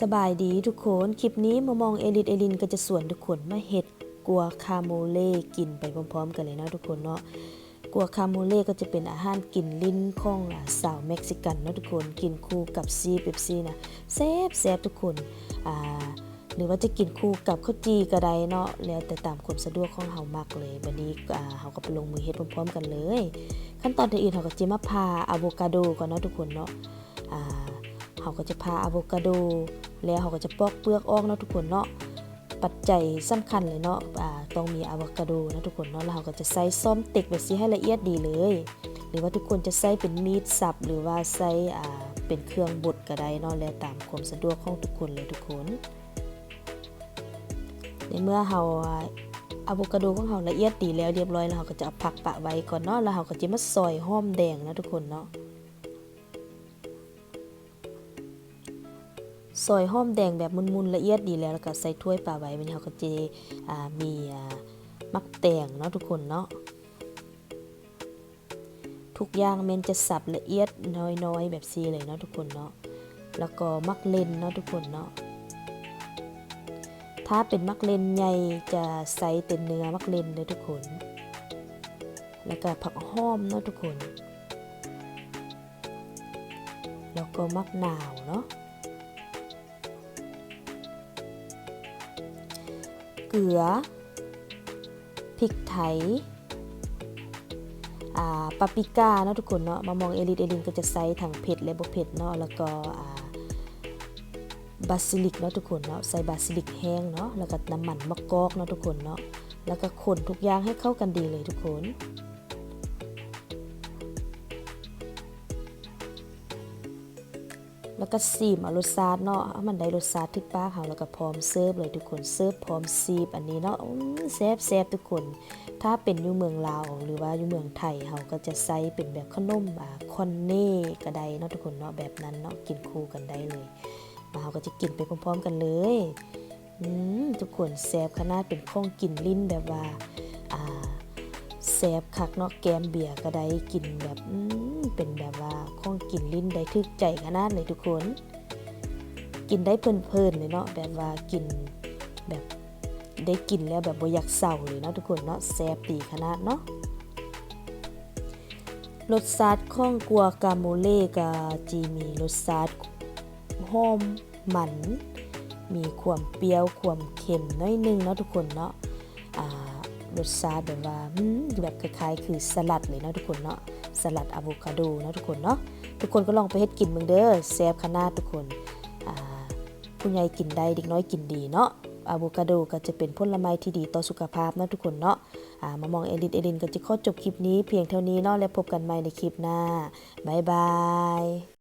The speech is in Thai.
สบายดีทุกคน คลิปนี้มามองเอลินเอลินก็จะส่วนทุกคนมาเห็ดกัวคาโมเล่กินไปพร้อมๆ กันเลยนะทุกคนเนาะกัวคาโมเล่ก็จะเป็นอาหารกินลิ้นของอ่าสาวเม็กซิกันเนาะทุกคนกินคู่กับซีเปปซี่นะแซ่บแซ่บทุกคนอ่าหรือว่าจะกินคู่กับข้าวจีก็ได้เนาะแล้วแต่ตามความสะดวกของเฮามักเลยบัดนี้อ่าเฮาก็ไปลงมือเฮ็ดพร้อมๆ กันเลย ขั้นตอนที่อื่นเฮาก็จะมาพาอะโวคาโดก่อนเนาะทุกคนเนาะอ่าเขาก็จะพาอะโวคาโด แล้วเขาก็จะปอกเปลือกออกเนาะทุกคนเนาะปัจจัยสำคัญเลยเนาะอ่าต้องมีอะโวคาโดนะทุกคนเนาะแล้วเขาก็จะใส่ซ้อมเต็กแบบซีให้ละเอียดดีเลย หรือว่าทุกคนจะใส่เป็นมีดสับ หรือว่าใส่อ่าเป็นเครื่องบดก็ได้เนาะแล้วตามความสะดวกของทุกคนเลยทุกคน ในเมื่อเราอะโวคาโดของเราละเอียดดีแล้วเรียบร้อยแล้วเราก็จะเอาผักปะไว้ก่อนเนาะแล้วเราก็จะมาซอยหอมแดงนะทุกคนเนาะ ซอยห้อมแดงแบบมุนๆละเอียดดีแล้วแล้วก็ใส่ถ้วยปลาไว้มันเขาก็จะอ่ามีมักแตงเนาะทุกคนเนาะทุกอย่างแมันจะสับละเอียดน้อยๆ แบบซีเลยเนาะทุกคนเนาะแล้วก็มักเลนเนาะทุกคนเนาะถ้าเป็นมักเลนใหญ่จะใส่เต็มเนื้อมักเลนเลยทุกคน แล้วก็ผักห้อมเนาะทุกคน แล้วก็มักหนาวเนาะ เผือพริกไทยปาปิก้าเนาะทุกคนเนาะมามองเอลิทเอลินก็จะใส่ถังเผ็ดและบ่เผ็ดเนาะแล้วก็บาซิลิกเนาะทุกคนเนาะใส่บาซิลิกแห้งเนาะแล้วก็น้ำมันมะกอกเนาะทุกคนเนาะแล้วก็คนทุกอย่างให้เข้ากันดีเลยทุกคน แล้วก็ซีมเอารสชาติเนาะมันได้รสชาติที่ป้าเฮาแล้วก็พร้อมเสิร์ฟเลยทุกคนเสิร์ฟพร้อมซีบอันนี้เนาะแซ่บแซ่บทุกคน ถ้าเป็นอยู่เมืองลาวหรือว่าอยู่เมืองไทยเฮาก็จะใส่เป็นแบบขนมอ่าคอนเน่ก็ได้เนาะทุกคนเนาะแบบนั้นเนาะกินคู่กันได้เลยมาเฮาก็จะกินไปพร้อมๆกันเลยทุกคนแซ่บขนาดเป็นของกินลิ้นแบบว่าอ่า แซบคักเนาะแกมเบียร์ก็ได้กินแบบเป็นแบบว่าของกินลิ้นได้ทึกใจขนาดเลยทุกคน กินได้เพลินๆเลยเนาะแบบว่ากินแบบได้กินแล้วแบบบ่อยากเศร้าเลยเนาะทุกคนเนาะแซบดีขนาดเนาะรสชาติของกัวกาโมเล่ก็จีมีรสชาติหอมหมัน มีความเปรี้ยวความเค็มน้อยหนึงเนาะทุกคนเนาะ รสชาติแบบว่าแบบคล้ายๆ คือสลัดเลยนะทุกคนเนาะสลัดอะโวคาโดนะทุกคนเนาะทุกคนก็ลองไปเฮ็ดกินเบิ่งเด้อแซ่บขนาดทุกคนผู้ใหญ่กินได้เด็กน้อยกินดีเนาะอะโวคาโดก็จะเป็นผลไม้ที่ดีต่อสุขภาพนะทุกคนเนาะมามองเอลินเอลินก็จะขอจบคลิปนี้เพียงเท่านี้เนาะแล้วพบกันใหม่ในคลิปหน้าบ๊ายบาย